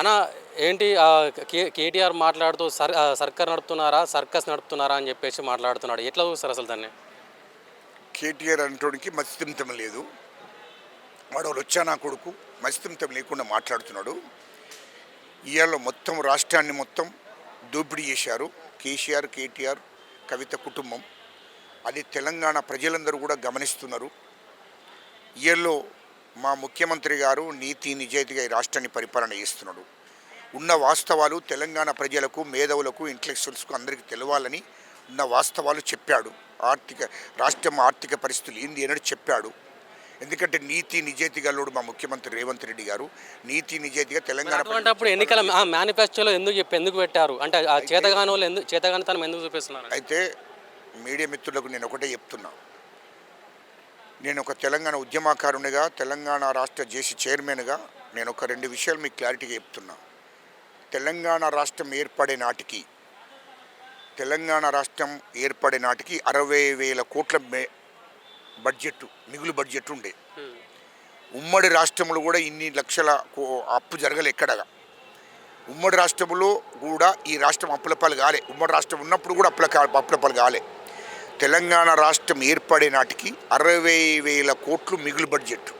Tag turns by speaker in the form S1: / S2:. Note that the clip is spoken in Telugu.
S1: అన్న ఏంటి కే కేటీఆర్ మాట్లాడుతూ సర్ సర్కర్ సర్కార్ నడుపుతున్నారా సర్కస్ నడుపుతున్నారా అని చెప్పేసి మాట్లాడుతున్నాడు. ఎట్లా చూస్తారు అసలు దాన్ని?
S2: కేటీఆర్ అంటోడికి మస్తిమితం లేదు. వాడు వాళ్ళు వచ్చా నా కొడుకు మస్తిమితం లేకుండా మాట్లాడుతున్నాడు. ఇవాళ మొత్తం రాష్ట్రాన్ని మొత్తం దోపిడీ చేశారు. కేసీఆర్ కేటీఆర్ కవిత కుటుంబం. అది తెలంగాణ ప్రజలందరూ కూడా గమనిస్తున్నారు. ఇయర్లో మా ముఖ్యమంత్రి గారు నీతి నిజాయితీగా ఈ రాష్ట్రాన్ని పరిపాలన చేస్తున్నాడు. ఉన్న వాస్తవాలు తెలంగాణ ప్రజలకు మేధావులకు ఇంటలెక్చువల్స్కు అందరికీ తెలవాలని ఉన్న వాస్తవాలు చెప్పాడు. ఆర్థిక రాష్ట్రం ఆర్థిక పరిస్థితులు ఏంది అనేది చెప్పాడు. ఎందుకంటే నీతి నిజాయితీ గల్లోడు మా ముఖ్యమంత్రి రేవంత్ రెడ్డి గారు. నీతి నిజాయితీగా తెలంగాణ
S1: ఎన్నికల మేనిఫెస్టోలో ఎందుకు చెప్పి ఎందుకు పెట్టారు? అంటే ఆ చేతగాని ఎందుకు చేతగానితనం ఎందుకు చూపిస్తున్నారు?
S2: అయితే మీడియా మిత్రులకు నేను ఒకటే చెప్తున్నా. నేను ఒక తెలంగాణ ఉద్యమకారునిగా తెలంగాణ రాష్ట్ర జేసీ చైర్మన్గా నేను ఒక రెండు విషయాలు మీకు క్లారిటీగా చెప్తున్నా. తెలంగాణ రాష్ట్రం ఏర్పడే నాటికి తెలంగాణ రాష్ట్రం ఏర్పడే నాటికి అరవై వేల కోట్ల బడ్జెట్ మిగులు బడ్జెట్ ఉండే. ఉమ్మడి రాష్ట్రంలో కూడా ఇన్ని లక్షల అప్పు జరగలే ఎక్కడగా ఉమ్మడి రాష్ట్రంలో కూడా ఈ రాష్ట్రం అప్పులపాలు కాలే. ఉమ్మడి రాష్ట్రం ఉన్నప్పుడు కూడా అప్పుల అప్పులపాలు కాలే. తెలంగాణ రాష్ట్రం ఏర్పడే నాటికి అరవై వేల కోట్లు మిగులు బడ్జెట్